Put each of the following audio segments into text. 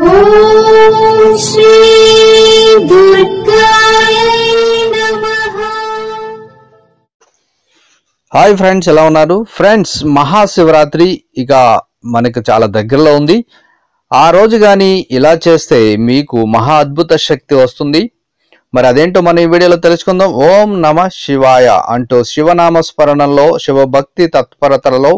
Hi friends ఎలా ఉన్నారు? Friends Mahashivratri ఇక మనకు చాలా దగ్గరలో ఉంది. ఆ రోజు కానీ ఇలా చేస్తే మీకు మహా అద్భుత శక్తి వస్తుంది. మరి అదేంటో మనం ఈ వీడియోలో తెలుసుకుందాం. ఓం నమ శివాయ అంటూ శివనామ స్మరణలో శివభక్తి తత్పరతలలో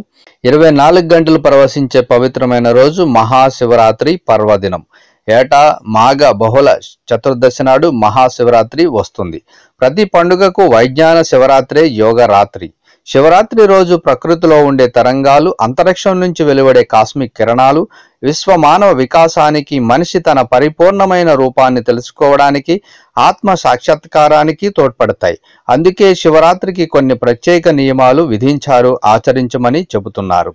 ఇరవై నాలుగు గంటలు ప్రవశించే పవిత్రమైన రోజు మహాశివరాత్రి పర్వదినం. ఏటా మాఘ బహుళ చతుర్దశి నాడు మహాశివరాత్రి వస్తుంది. ప్రతి పండుగకు వైజ్ఞాన శివరాత్రే యోగ రాత్రి. శివరాత్రి రోజు ప్రకృతిలో ఉండే తరంగాలు అంతరిక్షం నుంచి వెలువడే కాస్మిక్ కిరణాలు విశ్వ మానవ వికాసానికి మనిషి తన పరిపూర్ణమైన రూపాన్ని తెలుసుకోవడానికి ఆత్మ సాక్షాత్కారానికి తోడ్పడతాయి. అందుకే శివరాత్రికి కొన్ని ప్రత్యేక నియమాలు విధించారు ఆచరించమని చెబుతున్నారు.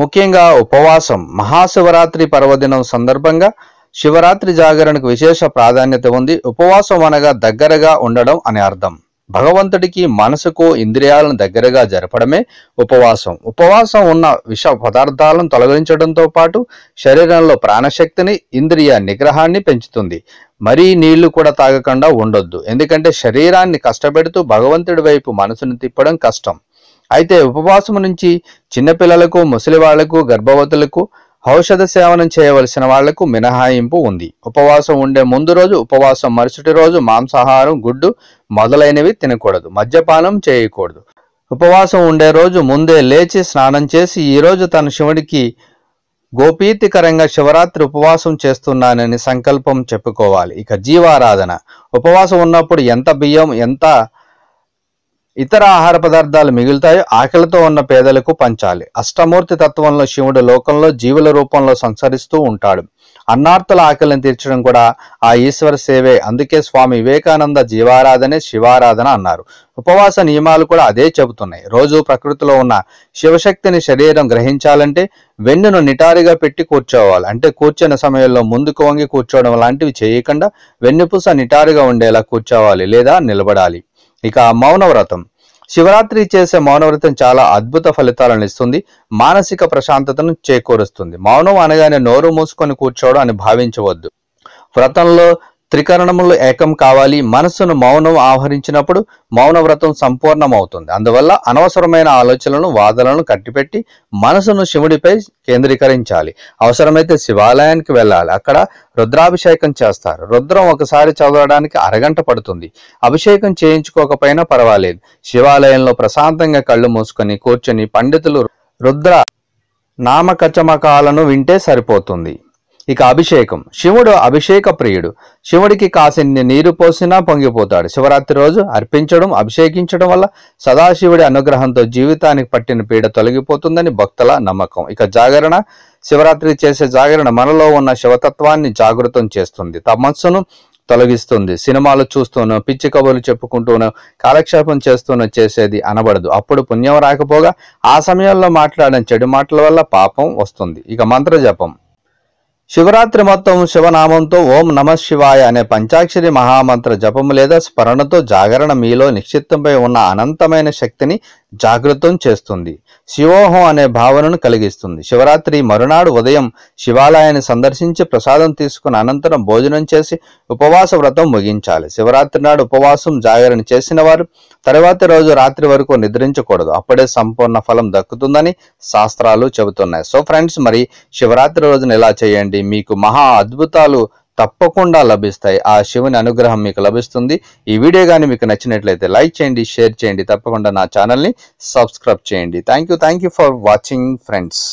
ముఖ్యంగా ఉపవాసం మహాశివరాత్రి పర్వదినం సందర్భంగా శివరాత్రి జాగరణకు విశేష ప్రాధాన్యత ఉంది. ఉపవాసం అనగా దగ్గరగా ఉండడం అని అర్థం. భగవంతుడికి మనసుకు ఇంద్రియాలను దగ్గరగా జరపడమే ఉపవాసం. ఉపవాసం ఉన్న విష పదార్థాలను తొలగించడంతో పాటు శరీరంలో ప్రాణశక్తిని ఇంద్రియ నిగ్రహాన్ని పెంచుతుంది. మరీ నీళ్ళు కూడా తాగకుండా ఉండొద్దు. ఎందుకంటే శరీరాన్ని కష్టపెడుతూ భగవంతుడి వైపు మనసును తిప్పడం కష్టం. అయితే ఉపవాసం నుంచి చిన్నపిల్లలకు ముసలి వాళ్ళకు గర్భవతులకు ఔషధ సేవనం చేయవలసిన వాళ్ళకు మినహాయింపు ఉంది. ఉపవాసం ఉండే ముందు రోజు ఉపవాసం మరుసటి రోజు మాంసాహారం గుడ్డు మొదలైనవి తినకూడదు. మద్యపానం చేయకూడదు. ఉపవాసం ఉండే రోజు ముందే లేచి స్నానం చేసి ఈరోజు తన శివుడికి గోపీతికరంగా శివరాత్రి ఉపవాసం చేస్తున్నానని సంకల్పం చెప్పుకోవాలి. ఇక జీవారాధన. ఉపవాసం ఉన్నప్పుడు ఎంత బియ్యం ఎంత ఇతర ఆహార పదార్థాలు మిగులుతాయో ఆకలితో ఉన్న పేదలకు పంచాలి. అష్టమూర్తి తత్వంలో శివుడు లోకంలో జీవుల రూపంలో సంచరిస్తూ ఉంటాడు. అన్నార్తుల ఆకలిని తీర్చడం కూడా ఆ ఈశ్వర సేవే. అందుకే స్వామి వివేకానంద జీవారాధనే శివారాధన అన్నారు. ఉపవాస నియమాలు కూడా అదే చెబుతున్నాయి. రోజు ప్రకృతిలో ఉన్న శివశక్తిని శరీరం గ్రహించాలంటే వెన్నును నిటారుగా పెట్టి కూర్చోవాలి. అంటే కూర్చున్న సమయంలో ముందుకు వంగి కూర్చోవడం లాంటివి చేయకుండా వెన్నుపూస నిటారుగా ఉండేలా కూర్చోవాలి లేదా నిలబడాలి. ఇక మౌనవ్రతం. శివరాత్రి చేసే మౌనవ్రతం చాలా అద్భుత ఫలితాలను ఇస్తుంది మానసిక ప్రశాంతతను చేకూరుస్తుంది. మౌనం అనగానే నోరు మూసుకొని కూర్చోవడం అని భావించవద్దు. వ్రతంలో త్రికరణములు ఏకం కావాలి. మనస్సును మౌనం ఆహరించినప్పుడు మౌన వ్రతం సంపూర్ణమవుతుంది. అందువల్ల అనవసరమైన ఆలోచనలను వాదనలను కట్టిపెట్టి మనసును శివుడిపై కేంద్రీకరించాలి. అవసరమైతే శివాలయానికి వెళ్ళాలి. అక్కడ రుద్రాభిషేకం చేస్తారు. రుద్రం ఒకసారి చదవడానికి అరగంట పడుతుంది. అభిషేకం చేయించుకోకపోయినా పర్వాలేదు. శివాలయంలో ప్రశాంతంగా కళ్ళు మూసుకొని కూర్చొని పండితులు రుద్ర నామకచమకాలను వింటే సరిపోతుంది. ఇక అభిషేకం. శివుడు అభిషేక ప్రియుడు. శివుడికి కాసిన్ని నీరు పోసినా పొంగిపోతాడు. శివరాత్రి రోజు అర్పించడం అభిషేకించడం వల్ల సదాశివుడి అనుగ్రహంతో జీవితానికి పట్టిన పీడ తొలగిపోతుందని భక్తుల నమ్మకం. ఇక జాగరణ. శివరాత్రి చేసే జాగరణ మనలో ఉన్న శివతత్వాన్ని జాగృతం చేస్తుంది. తమస్సును తొలగిస్తుంది. సినిమాలు చూస్తూనో పిచ్చి కబుర్లు చెప్పుకుంటూనో కాలక్షేపం చేస్తూనో చేసేది అనబడదు. అప్పుడు పుణ్యం రాకపోగా ఆ సమయంలో మాట్లాడిన చెడు మాటల వల్ల పాపం వస్తుంది. ఇక మంత్ర జపం శివరాత్రి మొత్తం శివనామంతో ఓం నమ శివాయ అనే పంచాక్షరి మహామంత్ర జపము లేదా స్మరణతో జాగరణ మీలో నిశ్చిత్తంపై ఉన్న అనంతమైన శక్తిని జాగృతం చేస్తుంది. శివోహం అనే భావనను కలిగిస్తుంది. శివరాత్రి మరునాడు ఉదయం శివాలయాన్ని సందర్శించి ప్రసాదం తీసుకున్న అనంతరం భోజనం చేసి ఉపవాస వ్రతం ముగించాలి. శివరాత్రి నాడు ఉపవాసం జాగరణ చేసిన వారు తర్వాతి రోజు రాత్రి వరకు నిద్రించకూడదు. అప్పుడే సంపూర్ణ ఫలం దక్కుతుందని శాస్త్రాలు చెబుతున్నాయి. సో ఫ్రెండ్స్ మరి శివరాత్రి రోజున ఎలా చేయండి? మీకు మహా అద్భుతాలు తప్పకుండా లభిస్తాయి. ఆ శివుని అనుగ్రహం మీకు లభిస్తుంది. ఈ వీడియో కానీ మీకు నచ్చినట్లయితే లైక్ చేయండి షేర్ చేయండి. తప్పకుండా నా ఛానల్ని సబ్స్క్రైబ్ చేయండి. Thank you thank you for watching friends.